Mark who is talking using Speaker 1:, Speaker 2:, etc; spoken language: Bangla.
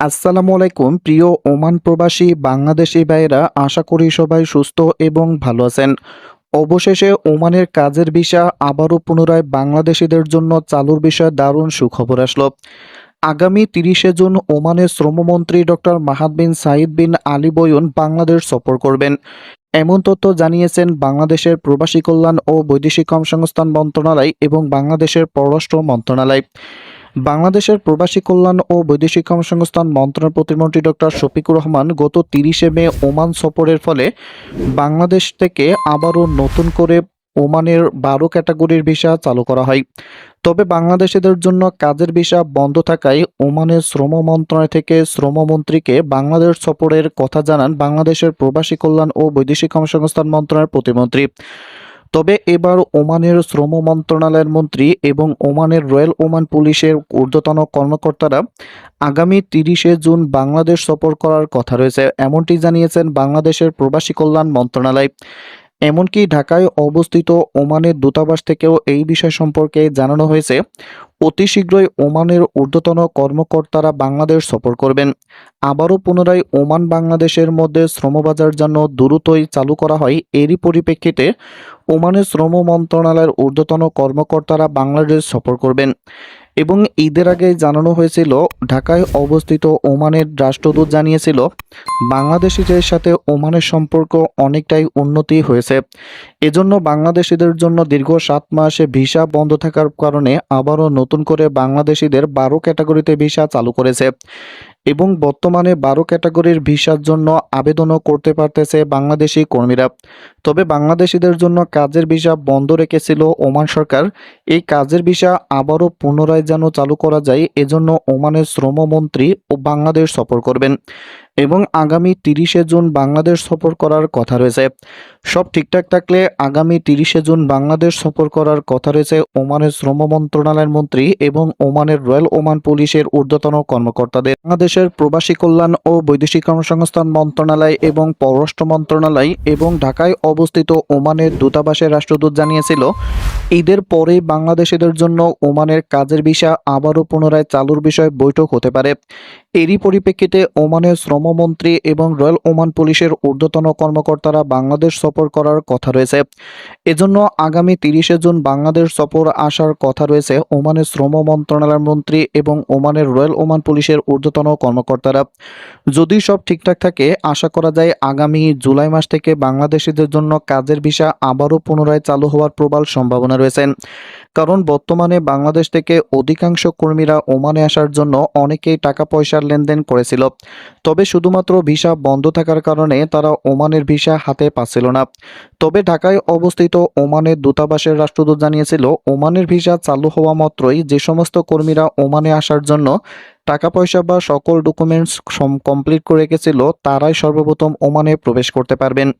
Speaker 1: আসসালামু আলাইকুম, প্রিয় ওমান প্রবাসী, বাংলাদেশি ভাইয়েরা, আশা করি সবাই সুস্থ এবং ভালো আছেন। অবশেষে ওমানের কাজের ভিসা আবারও পুনরায় বাংলাদেশিদের জন্য চালুর বিষয়ে দারুণ সুখবর আসলো। আগামী তিরিশে জুন ওমানের শ্রমমন্ত্রী doctor Mahad bin Said bin Ali Baowain Bangladesh সফর করবেন। এমন তথ্য জানিয়েছেন বাংলাদেশের প্রবাসী কল্যাণ ও বৈদেশিক কর্মসংস্থান মন্ত্রণালয় এবং বাংলাদেশের পররাষ্ট্র মন্ত্রণালয়। বাংলাদেশের প্রবাসী কল্যাণ ও বৈদেশিক কর্মসংস্থান মন্ত্রণালয় প্রতিমন্ত্রী ডক্টর শফিকুর রহমান গত তিরিশে মে ওমান সফরের ফলে বাংলাদেশ থেকে আবারও নতুন করে ওমানের বারো ক্যাটাগরির ভিসা চালু করা হয়। তবে বাংলাদেশিদের জন্য কাজের ভিসা বন্ধ থাকায় ওমানের শ্রম মন্ত্রণালয় থেকে শ্রমমন্ত্রীকে বাংলাদেশ সফরের কথা জানান বাংলাদেশের প্রবাসী কল্যাণ ও বৈদেশিক কর্মসংস্থান মন্ত্রণালয়ের প্রতিমন্ত্রী। তবে এবার ওমানের শ্রম মন্ত্রণালয়ের মন্ত্রী এবং ওমানের রয়্যাল ওমান পুলিশের ঊর্ধ্বতন কর্মকর্তারা আগামী তিরিশে জুন বাংলাদেশ সফর করার কথা রয়েছে। এমনটি জানিয়েছেন বাংলাদেশের প্রবাসী কল্যাণ মন্ত্রণালয়। এমনকি ঢাকায় অবস্থিত ওমানের দূতাবাস থেকেও এই বিষয় সম্পর্কে জানানো হয়েছে, অতি শীঘ্রই ওমানের ঊর্ধ্বতন কর্মকর্তারা বাংলাদেশ সফর করবেন। আবারও পুনরায় ওমান বাংলাদেশের মধ্যে শ্রমবাজার যেন দ্রুতই চালু করা হয়, এরই পরিপ্রেক্ষিতে ওমানের শ্রম মন্ত্রণালয়ের ঊর্ধ্বতন কর্মকর্তারা বাংলাদেশ সফর করবেন। এবং ঈদের আগে জানানো হয়েছিল, ঢাকায় অবস্থিত ওমানের রাষ্ট্রদূত জানিয়েছিল, বাংলাদেশিদের সাথে ওমানের সম্পর্ক অনেকটাই উন্নতি হয়েছে। এজন্য বাংলাদেশিদের জন্য দীর্ঘ সাত মাসে ভিসা বন্ধ থাকার কারণে আবারও নতুন করে বাংলাদেশিদের বারো ক্যাটাগরিতে ভিসা চালু করেছে। এবং বর্তমানে বারো ক্যাটাগরির ভিসার জন্য আবেদনও করতে পারতেছে বাংলাদেশি কর্মীরা। তবে বাংলাদেশিদের জন্য কাজের ভিসা বন্ধ রেখেছিল ওমান সরকার। এই কাজের ভিসা আবারও পুনরায় যেন চালু করা যায়, এজন্য ওমানের শ্রমমন্ত্রী ও বাংলাদেশ সফর করবেন। এবং আগামী তিরিশে জুন বাংলাদেশ সফর করার কথা রয়েছে। সব ঠিকঠাক থাকলে আগামী তিরিশে জুন বাংলাদেশ সফর করার কথা রয়েছে ওমানের শ্রম মন্ত্রণালয়ের মন্ত্রী এবং ওমানের রয়্যাল ওমান পুলিশের ঊর্ধ্বতন কর্মকর্তাদের। বাংলাদেশের প্রবাসী কল্যাণ ও বৈদেশিক কর্মসংস্থান মন্ত্রণালয় এবং পররাষ্ট্র মন্ত্রণালয় এবং ঢাকায় অবস্থিত ওমানের দূতাবাসের রাষ্ট্রদূত জানিয়েছিল, ঈদের পরেই বাংলাদেশিদের জন্য ওমানের কাজের ভিসা আবারও পুনরায় চালুর বিষয়ে বৈঠক হতে পারে। এরই পরিপ্রেক্ষিতে ওমানের শ্রমমন্ত্রী এবং রয়্যাল ওমান পুলিশের ঊর্ধ্বতন কর্মকর্তারা বাংলাদেশ সফর করার কথা রয়েছে। এজন্য আগামী তিরিশে জুন বাংলাদেশ সফর আসার কথা রয়েছে ওমানের শ্রম মন্ত্রণালয়ের মন্ত্রী এবং ওমানের রয়্যাল ওমান পুলিশের ঊর্ধ্বতন কর্মকর্তারা। যদি সব ঠিকঠাক থাকে, আশা করা যায় আগামী জুলাই মাস থেকে বাংলাদেশিদের জন্য কাজের ভিসা আবারও পুনরায় চালু হওয়ার প্রবল সম্ভাবনা রয়েছে। কারণ বর্তমানে বাংলাদেশ থেকে অধিকাংশ কর্মীরা ওমানে আসার জন্য অনেকেই টাকা পয়সার লেনদেন করেছিল। তবে শুধুমাত্র ভিসা বন্ধ থাকার কারণে তারা ওমানের ভিসা হাতে পাচ্ছিল না। তবে ঢাকায় অবস্থিত ওমানের দূতাবাসের রাষ্ট্রদূত জানিয়েছিল, ওমানের ভিসা চালু হওয়া মাত্রই যে সমস্ত কর্মীরা ওমানে আসার জন্য টাকা পয়সা বা সকল ডকুমেন্টস কমপ্লিট করে রেখেছিল, তারাই সর্বপ্রথম ওমানে প্রবেশ করতে পারবেন।